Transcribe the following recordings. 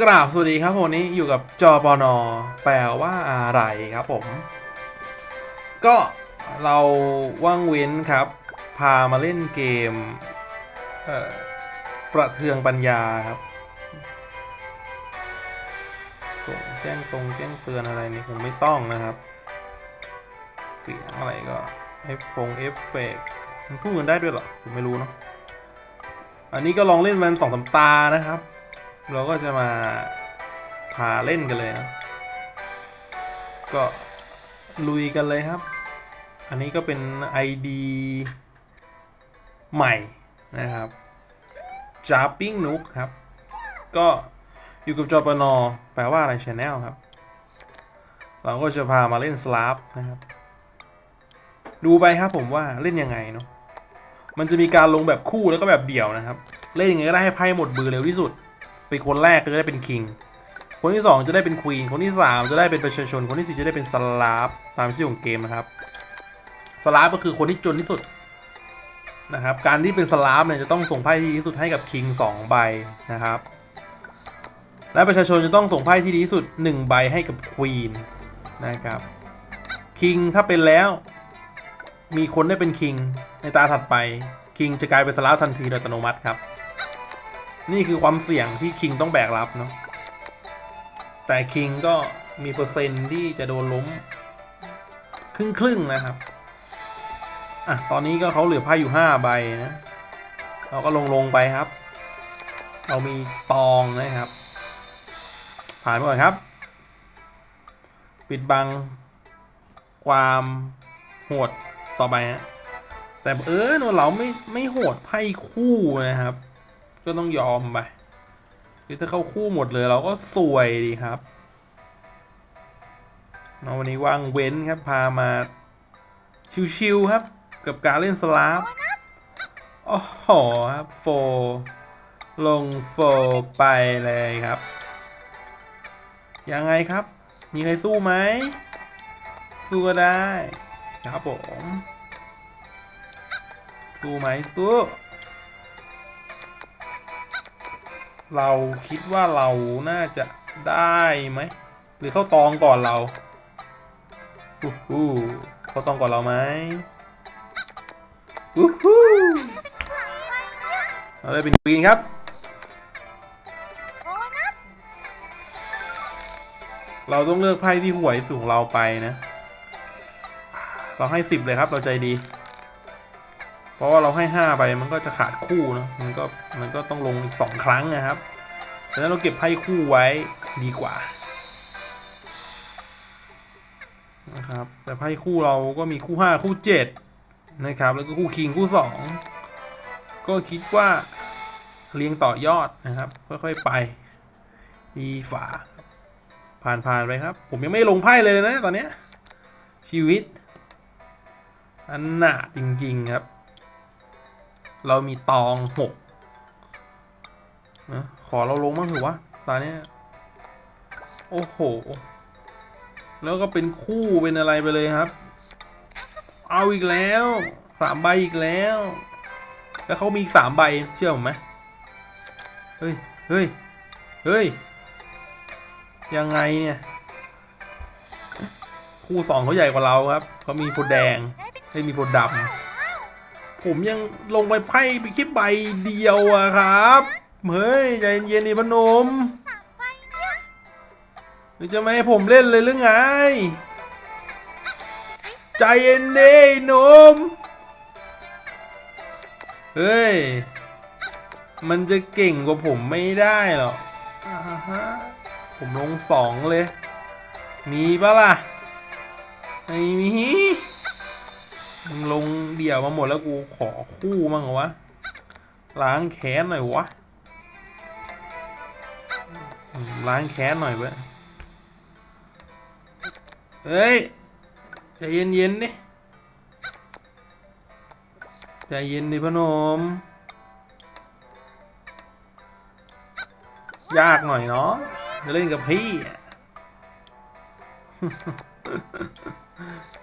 กราบสวัสดีครับวันนี้อยู่กับจอปอนอแปลว่าอะไรครับผม ก็เราว่างเว้นครับ พามาเล่นเกมเประเทืองปัญญาครับส่งแจ้งตรงแจ้งเตือนอะไรนี่คงไม่ต้องนะครับ เสียงอะไรก็เอฟฟงเอฟเฟกมันพูดกันได้ด้วยเหรอผมไม่รู้เนาะอันนี้ก็ลองเล่นมันสองสามตานะครับ เราก็จะมาพาเล่นกันเลยนะ ก็ลุยกันเลยครับ อันนี้ก็เป็น ID ใหม่นะครับ j a p i n g Nook ครับ ก็อยู่กับจอปนอแปลว่าอะไร Channel ครับ เราก็จะพามาเล่นสลาฟนะครับ ดูไปครับผมว่าเล่นยังไงเนาะมันจะมีการลงแบบคู่แล้วก็แบบเดี่ยวนะครับ เล่นยังไงก็ได้ให้ไพ่หมดมือเร็วที่สุด เป็นคนแรกก็จะได้เป็นคิง คนที่ 2 จะได้เป็นควีน คนที่ 3 จะได้เป็นประชาชน คนที่ 4 จะได้เป็นสลาฟตามชื่อของเกมนะครับ สลาฟก็คือคนที่จนที่สุดนะครับ การที่เป็นสลาฟเนี่ยจะต้องส่งไพ่ที่ดีที่สุดให้กับคิง2ใบนะครับ และประชาชนจะต้องส่งไพ่ที่ดีที่สุด1ใบให้กับควีนนะครับคิงถ้าเป็นแล้วมีคนได้เป็นคิงในตาถัดไปคิงจะกลายเป็นสลาฟทันทีโดยอัตโนมัติครับ นี่คือความเสี่ยงที่คิงต้องแบกรับเนาะแต่คิงก็มีเปอร์เซ็นต์ที่จะโดนล้ม ครึ่งครึ่งๆนะครับ อะ ตอนนี้ก็เขาเหลือไพ่อยู่5ใบนะเราก็ลงลงไปครับ เรามีตองนะครับ ผ่านไปก่อนครับ ปิดบัง ความโหดต่อไปฮะแต่เออเราไม่ไม่โหดไพ่คู่นะครับ ก็ต้องยอมไปคือถ้าเข้าคู่หมดเลยเราก็สวยดีครับเนาวันนี้ว่างเว้นครับพามาชิวๆครับ กับการเล่นสลาฟโอ้โหครับโฟลงโฟไปเลยครับ ยังไงครับ มีใครสู้ไหม สู้ก็ได้ ครับผม สู้ไหมสู้ เราคิดว่าเราน่าจะได้ไหม หรือเข้าตองก่อนเราอู้หูเข้าตองก่อนเราไหมอู้หูเราได้เป็นควีนครับเราต้องเลือกไพ่ที่หวยสูงเราไปนะ เราให้สิบเลยครับ เราใจดี เพราะว่าเราให้ห้าไปมันก็จะขาดคู่เนะมันก็มันก็ต้องลงอีกสองครั้งนะครับดังนั้นเราเก็บไพ่คู่ไว้ดีกว่านะครับแต่ไพ่คู่เราก็มีคู่ห้าคู่เจ็ดนะครับ แล้วก็คู่คิงคู่สองก็คิดว่าเรียงต่อยอดนะครับ ค่อยๆไปดีฝาผ่านผ่านๆไปครับ ผมยังไม่ลงไพ่เลยนะตอนเนี้ยชีวิตอันหนาจริง ๆ ครับ เรามีตองหกนะขอเราลงบ้างเถอะวะตอนเนี้ยโอ้โห แล้วก็เป็นคู่เป็นอะไรไปเลยครับ เอาอีกแล้วสามใบอีกแล้ว แล้วเขามีสามใบเชื่อผมไหมเฮ้ยเฮ้ยเฮ้ยยังไงเนี่ย คู่สองเขาใหญ่กว่าเราครับเขามีโพธิ์แดงไม่มีโพธิ์ดำ ผมยังลงไปไพ่ไปแค่ใบเดียวอะครับ เฮ้ย ใจเย็นๆดิพนม หรือจะไม่ให้ผมเล่นเลยหรือไง ใจเย็นดิหนุมเฮ้ย มันจะเก่งกว่าผมไม่ได้หรอกผมลงสองเลย มีปะล่ะ ไม่มี มึงลงเดี่ยวมาหมดแล้วกูขอคู่มั่งเหรอวะ ล้างแค้นหน่อยวะ ล้างแค้นหน่อยเว้ย เฮ้ยใจเย็นๆดิใจเย็นดิพนม ยากหน่อยเนาะจะเล่นกับพี่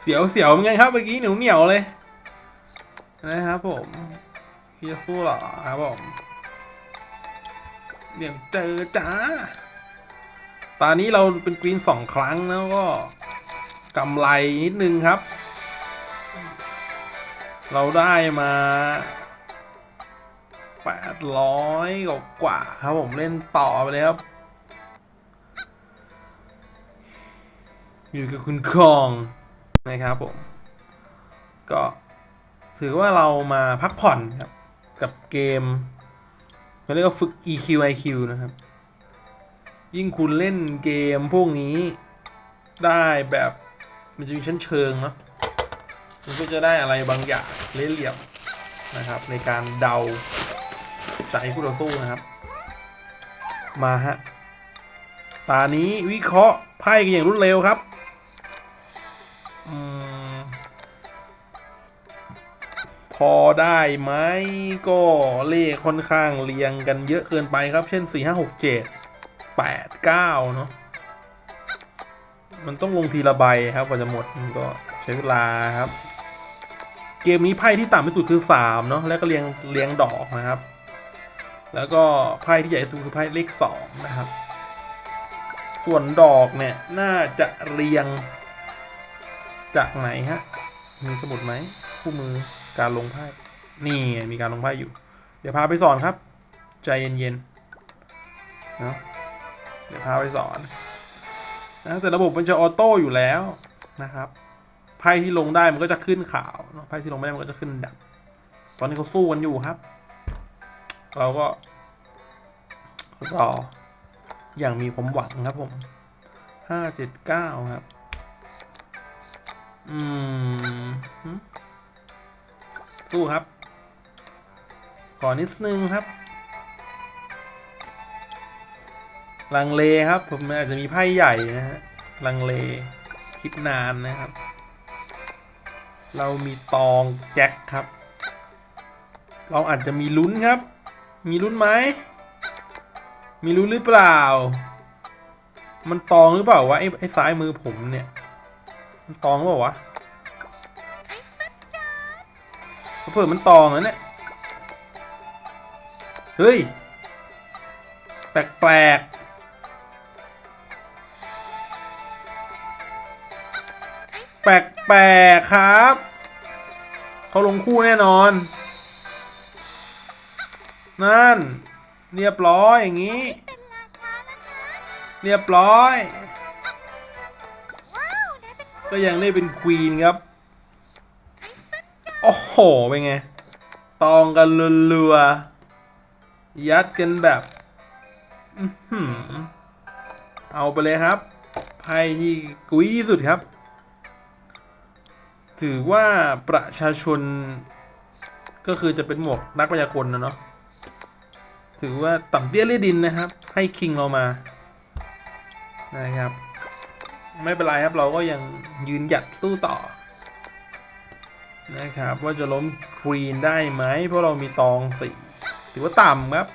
เสียวเสียวเหมือนกันครับเมื่อกี้เหนียวเหนียวเลยนะครับผมพี่จะสู้เหรอครับผมเดี๋ยวเจอจ้าตอนนี้เราเป็นกรีนสองครั้งแล้วก็กำไรนิดนึงครับ เราได้มาแปดร้อยกว่าครับผมเล่นต่อไปเลยครับ อยู่กับคุณคอง นะครับผม ก็ถือว่าเรามาพักผ่อนครับ กับเกมเขาเรียกว่าฝึก EQ IQ นะครับ ยิ่งคุณเล่นเกมพวกนี้ได้แบบมันจะมีชั้นเชิงเนาะมันก็จะได้อะไรบางอย่างเล่เหลี่ยมนะครับ ในการเดาใจคู่ต่อสู้นะครับ มาฮะ ตานี้วิเคราะห์ไพ่กันอย่างรวดเร็วครับ พอได้ไหมก็เลขค่อนข้างเรียงกันเยอะเกินไปครับ เช่น 4 5 6 7 8 9 เนาะมันต้องลงทีละใบครับกว่าจะหมดมันก็ใช้เวลาครับ เกมนี้ไพ่ที่ต่ำที่สุดคือ 3 เนาะแล้วก็เรียงเรียงดอกนะครับ แล้วก็ไพ่ที่ใหญ่ที่สุดคือไพ่เลข 2 นะครับ ส่วนดอกเนี่ยน่าจะเรียงจากไหนฮะมีสมุดไหมคู่มือ การลงไพ่นี่ไงมีการลงไพ่อยู่ เดี๋ยวพาไปสอนครับ ใจเย็นๆเนาะเดี๋ยวพาไปสอนนะแต่ระบบมันจะออโต้อยู่แล้วนะครับไพ่ที่ลงได้มันก็จะขึ้นขาวไพ่ที่ลงไม่ได้มันก็จะขึ้นดับตอนนี้เขาสู้กันอยู่ครับ เราก็รออย่างมีความหวังครับผมห้าเจ็ดเก้าครับ อืม สู้ครับ ขอนิดนึงครับ ลังเลครับ ผมอาจจะมีไพ่ใหญ่นะฮะ ลังเล คิดนานนะครับ เรามีตองแจ็คครับ เราอาจจะมีลุ้นครับ มีลุ้นไหม มีรู้นหรือเปล่า มันตองหรือเปล่าวะไอ้ไอ้ซ้ายมือผมเนี่ย มันตองหรือเปล่าวะ เผื่อมันตองนะเนี่ย เฮ้ย แปลกแปลกแปลกๆ ครับ เขาลงคู่แน่นอน นั่น เรียบร้อยอย่างนี้ เรียบร้อย ก็ยังได้เป็นควีนครับ โหเป็นไง ตองกันรัวๆยัดกันแบบอื้อหือเอาไปเลยครับไพ่ที่กุ้ยที่สุดครับ ถือว่าประชาชน ก็คือจะเป็นหมวกนักพยากลนะเนาะถือว่าต่ำเตี้ยเลียดินนะครับ ให้คิงเรามานะครับ ไม่เป็นไรครับเราก็ยังยืนหยัดสู้ต่อ นะครับ ว่าจะล้มควีนได้ไหม เพราะเรามีตองสี่ถือว่าต่ำครับ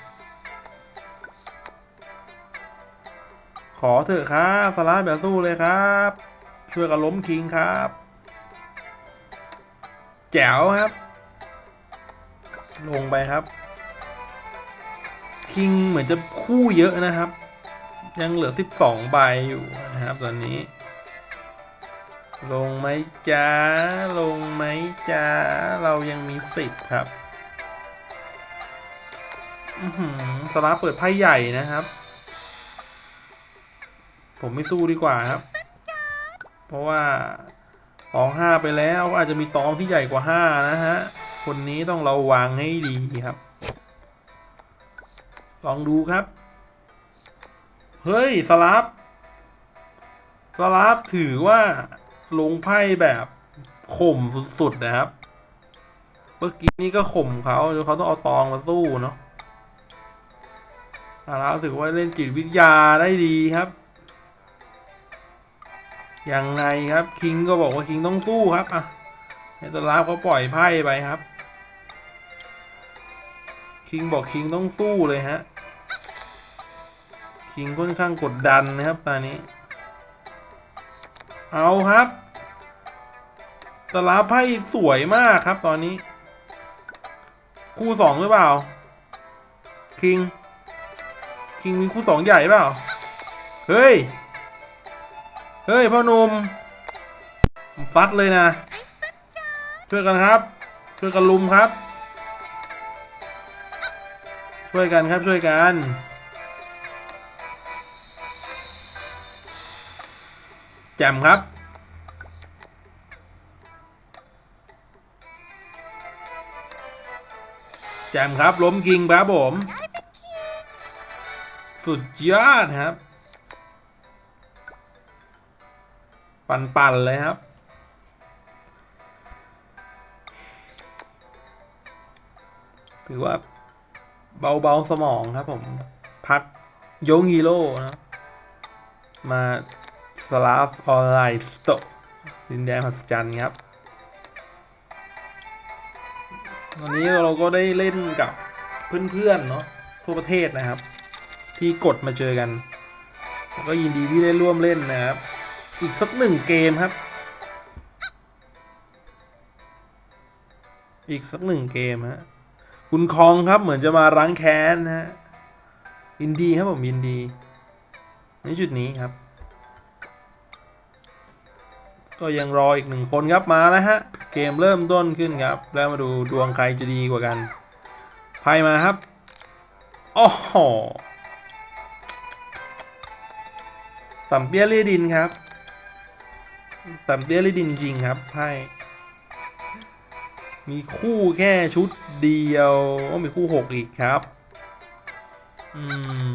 ขอเถอะครับฟาราแบบสู้เลยครับ ช่วยกันล้มคิงครับ แจ๋วครับ ลงไปครับ คิงเหมือนจะคู่เยอะนะครับ ยังเหลือ 12 ใบอยู่นะครับตอนนี้ ลงไหมจ้า ลงไหมจ้า เรายังมี10ครับ อือหือสลาเปิดไพ่ใหญ่นะครับ ผมไม่สู้ดีกว่าครับ เพราะว่าตองห้าไปแล้วอาจจะมีตองที่ใหญ่กว่าห้านะฮะ คนนี้ต้องเระวังให้ดีครับ ลองดูครับ เฮ้ย สลับ สลับถือว่า ลงไพ่แบบข่มสุดๆนะครับ เมื่อกี้นี่ก็ข่มเขาจนเขาต้องเอาตองมาสู้เนาะสลับถือว่าเล่นจิตวิทยาได้ดีครับยังไงครับคิงก็บอกว่าคิงต้องสู้ครับอะให้สลับเขาปล่อยไพ่ไปครับ คิงบอกคิงต้องสู้เลยฮะ คิงค่อนข้างกดดันนะครับตอนนี้ เอาครับสลาไพ่สวยมากครับตอนนี้ คู่สองหรือเปล่า คิง คิงมีคู่สองใหญ่เปล่า เฮ้ย เฮ้ยพ่อหนุ่มฟัดเลยนะ ช่วยกันครับ ช่วยกันลุมครับ ช่วยกันครับช่วยกัน แจมครับ แจมครับล้มกิงครับผม สุดยอดครับ ปั่นๆเลยครับถือว่าเบาๆสมองครับผม พักโยงฮีโร่นะมา สลาฟออนไลน์สโตดินแดนมหัศจรรย์ครับวันนี้เราก็ได้เล่นกับเพื่อนๆเนาะทั่วประเทศนะครับ ที่กดมาเจอกัน แล้วก็ยินดีที่ได้ร่วมเล่นนะครับ อีกสักหนึ่งเกมครับ อีกสักหนึ่งเกมฮะคุณคองครับเหมือนจะมารั้งแค้นนะฮะยินดีครับผมยินดีในจุดนี้ครับ ก็ยังรออีกหนึ่งคนครับมาแล้วฮะ เกมเริ่มต้นขึ้นครับ แล้วมาดูดวงใครจะดีกว่ากันไพ่มาครับโอ้โหต่ำเตี้ยลีดินครับต่ำเตี้ยลีดินจริงครับไพ่มีคู่แค่ชุดเดียวโอ้มีคู่หกอีกครับ อื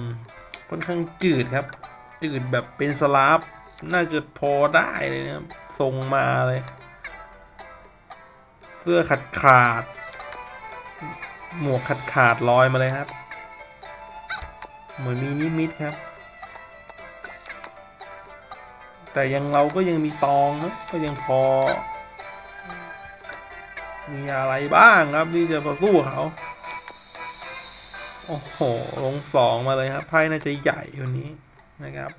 ม ค่อนข้างจืดครับ จืดแบบเป็นสลับน่าจะพอได้เลยนะครับ ทรงมาเลย เสื้อขาดขาด หมวกขาดขาดลอยมาเลยครับ เหมือนมีนิมิตครับ แต่ยังเราก็ยังมีตองนะก็ยังพอ มีอะไรบ้างครับที่จะมาสู้เขาโอ้โห ลงสองมาเลยครับ ไพ่น่าจะใหญ่กว่นี้นะครับ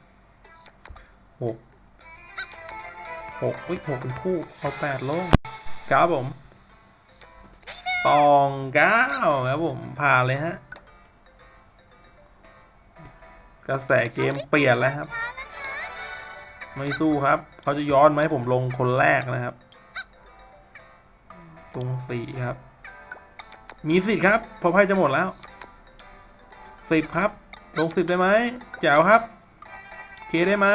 หก หกอุ้ยหกเป็นคู่ เอาแปดลงครับผม ตองเก้าครับผม ผ่านเลยฮะ กระแสเกมเปลี่ยนแล้วครับ ไม่สู้ครับ เขาจะย้อนไหมาให้ผมลงคนแรกนะครับ ตรงสี่ครับ มีสิทธิ์ครับ พอไพ่จะหมดแล้วสิบครับ ลงสิบได้ไหมแจ๋วครับ เคได้ไหม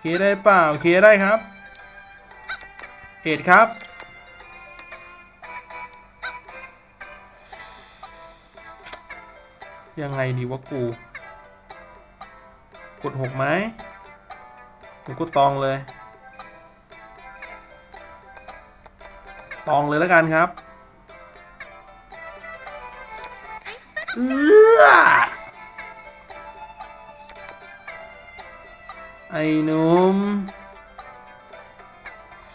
เคได้เปล่าเคได้ครับ เอ็ดครับ ยังไงดีวะกู กดหกไหมหรือกดตองเลย ตองเลยแล้วกันครับ อือ หนุ่ม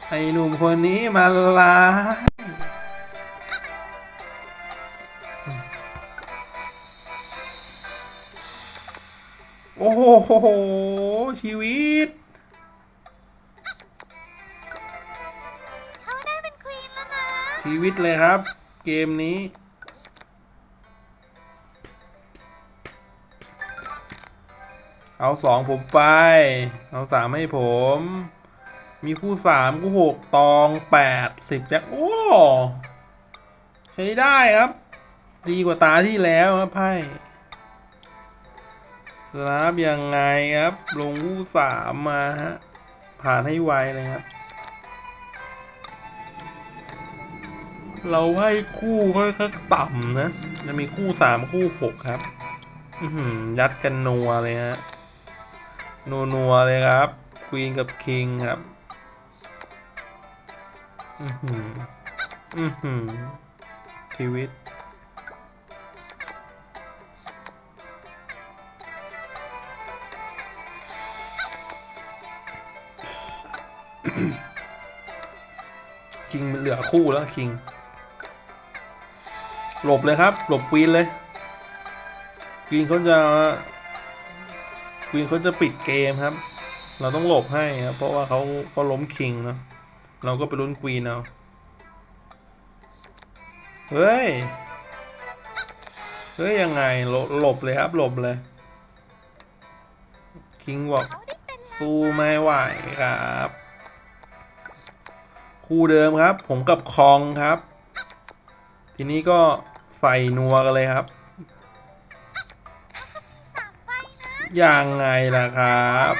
ไอ้หนุ่มคนนี้มาลายโอ้โห ชีวิต เขาได้เป็นควีนแล้วนะ ชีวิตเลยครับ เกมนี้ เอาสองผมไป เอาสามให้ผม มีคู่สามคู่หกตองแปดสิบแจ็คโอ้ใช้ได้ครับ ดีกว่าตาที่แล้วครับไพ่สนามยังไงครับ ลงคู่สามมาฮะผ่านให้ไวเลยครับ เราให้คู่ค่อนข้างต่ำนะ จะมีคู่สามคู่หกครับ ยัดกันนัวเลยฮะ นัวนัวๆเลยครับควีนกับคิงครับ อือหืออือหือชีวิตคิงมันเหลือคู่แล้วคิง หลบเลยครับ หลบควีนเลยควีนเขาจะ ควีนเขาจะปิดเกมครับ เราต้องหลบให้ครับเพราะว่าเขาเขาล้มคิงเนาะเราก็ไปลุ้นควีนเอาเฮ้ยเฮ้ยยังไงหลบหลบเลยครับหลบเลยคิงบอกเขาสู้ไม่ไหวครับคู่เดิมครับ ผมกับคองครับ ทีนี้ก็ใส่นัวกันเลยครับ ยังไงล่ะครับ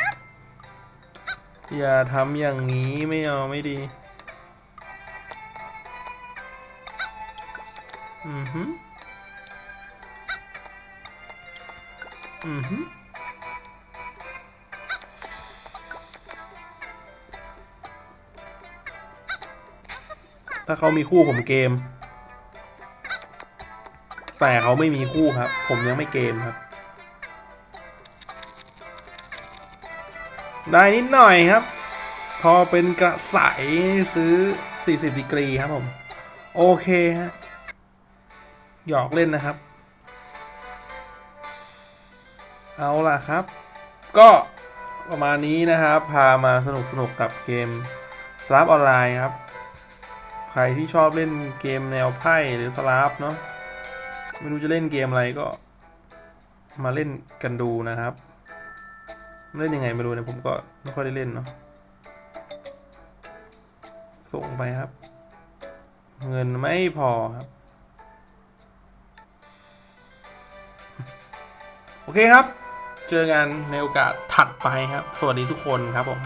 อย่าทำอย่างนี้ไม่เอาไม่ดี อือฮึอือฮึถ้าเขามีคู่ผมเกม แต่เขาไม่มีคู่ครับ ผมยังไม่เกมครับ ได้นิดหน่อยครับ พอเป็นกระใสซื้อ 40 ดีกรีครับผม โอเคฮะ หยอกเล่นนะครับ เอาล่ะครับ ก็ประมาณนี้นะครับ พามาสนุกสนุกกับเกมสลับออนไลน์ครับ ใครที่ชอบเล่นเกมแนวไพ่หรือสลับเนาะไม่รู้จะเล่นเกมอะไรก็มาเล่นกันดูนะครับ เล่นยังไงไม่รู้นะผมก็ไม่ค่อยได้เล่นเนาะส่งไปครับ เงินไม่พอครับ โอเคครับ เจอกันในโอกาสถัดไปครับ สวัสดีทุกคนครับผม